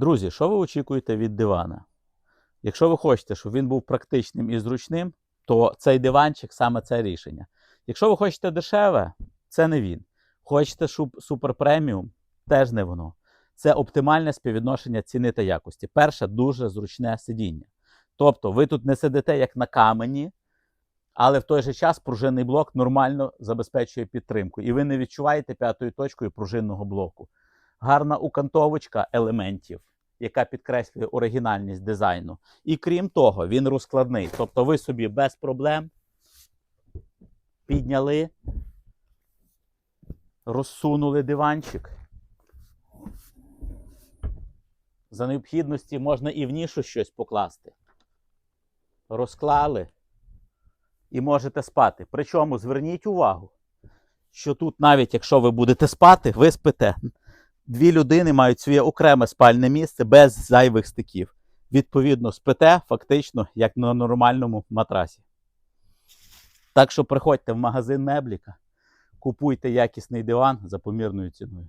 Друзі, що ви очікуєте від дивана? Якщо ви хочете, щоб він був практичним і зручним, то цей диванчик саме це рішення. Якщо ви хочете дешеве, це не він. Хочете щоб супер преміум, теж не воно. Це оптимальне співвідношення ціни та якості. Перше, дуже зручне сидіння. Тобто, ви тут не сидите як на камені, але в той же час пружинний блок нормально забезпечує підтримку. І ви не відчуваєте п'ятою точкою пружинного блоку. Гарна укантовочка елементів, яка підкреслює оригінальність дизайну. І крім того, він розкладний. Тобто ви собі без проблем підняли, розсунули диванчик. За необхідності можна і в нішу щось покласти. Розклали і можете спати. Причому зверніть увагу, що тут, навіть якщо ви будете спати, ви спите. Дві людини мають своє окреме спальне місце без зайвих стиків. Відповідно, спите фактично як на нормальному матрасі. Так що приходьте в магазин Мебліка, купуйте якісний диван за помірною ціною.